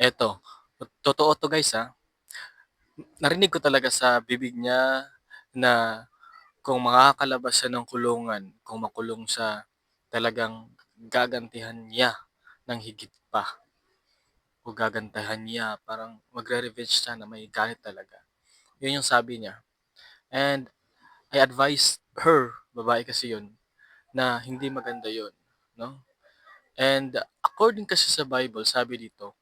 Eto, totoo 'to guys, ah. Narinig ko talaga sa bibig niya na kung makakalabas siya ng kulungan, kung makulong siya, talagang gagantihan niya ng higit pa. O gagantihan niya, parang magre-revenge siya na may galit talaga. Yun yung sabi niya. And I advised her, babae kasi yun, na hindi maganda yun, no? And according kasi sa Bible, sabi dito,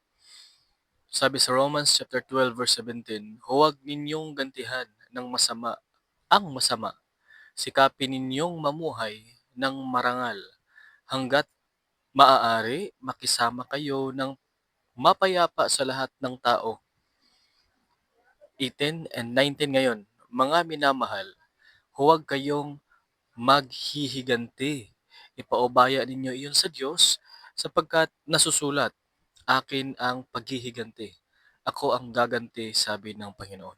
sabi sa Romans chapter 12 verse 17, huwag ninyong gantihan ng masama ang masama. Sikapin ninyong mamuhay ng marangal hanggat maaari makisama kayo ng mapayapa sa lahat ng tao. 18 and 19 ngayon, mga minamahal, huwag kayong maghihiganti. Ipaubaya ninyo iyon sa Diyos sapagkat nasusulat, akin ang paghihiganti. Ako ang gaganti, sabi ng Panginoon.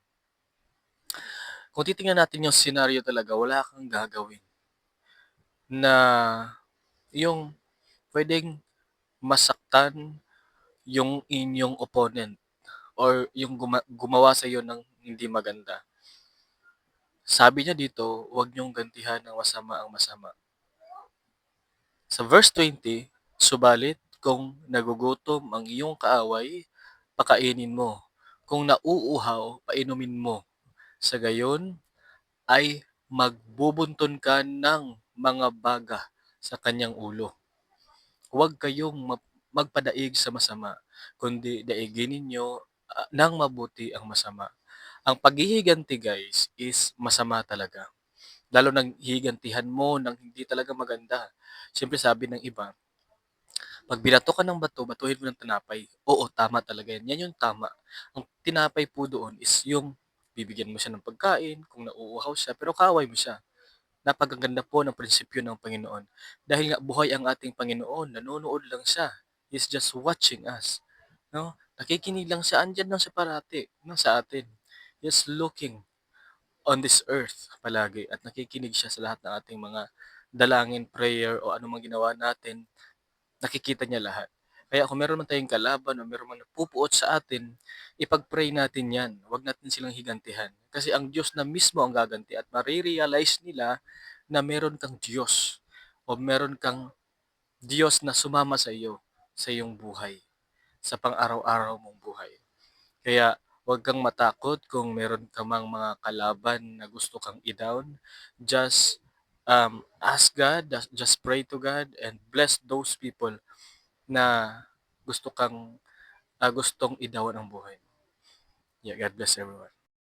Kung titingnan natin yung scenario talaga, wala kang gagawin na yung pwedeng masaktan yung inyong opponent or yung guma- gumawa sa iyo ng hindi maganda. Sabi niya dito, huwag niyong gantihan ng masama ang masama. Sa verse 20, subalit kung nagugutom ang iyong kaaway, pakainin mo. Kung nauuhaw, painumin mo. Sa gayon ay magbubunton ka ng mga baga sa kanyang ulo. Huwag kayong magpadaig sa masama, kundi daigin ninyo uh, ng mabuti ang masama. Ang paghihiganti guys is masama talaga. Lalo nang higantihan mo ng hindi talaga maganda. Siyempre sabi ng iba, pag binato ka ng bato, batuhin mo ng tinapay. Oo, tama talaga yan. Yan yung tama. Ang tinapay po doon is yung bibigyan mo siya ng pagkain, kung nauuhaw siya, pero kaway mo siya. Napakaganda po ng prinsipyo ng Panginoon. Dahil nga buhay ang ating Panginoon, nanonood lang siya. He's just watching us. No? Nakikinig lang siya, andyan lang siya parati no, sa atin. He's looking on this earth palagi at nakikinig siya sa lahat ng ating mga dalangin, prayer o anumang ginawa natin, nakikita niya lahat. Kaya kung meron man tayong kalaban o meron man pupuot sa atin, ipag-pray natin yan. Huwag natin silang higantihan. Kasi ang Diyos na mismo ang gaganti at marirealize nila na meron kang Diyos o meron kang Diyos na sumama sa iyo sa iyong buhay, sa pang-araw-araw mong buhay. Kaya huwag kang matakot kung meron ka mang mga kalaban na gusto kang i-down. Just um, ask God, just pray to God and bless those people na gusto kang uh, gustong idawan ang buhay. Yeah, God bless everyone.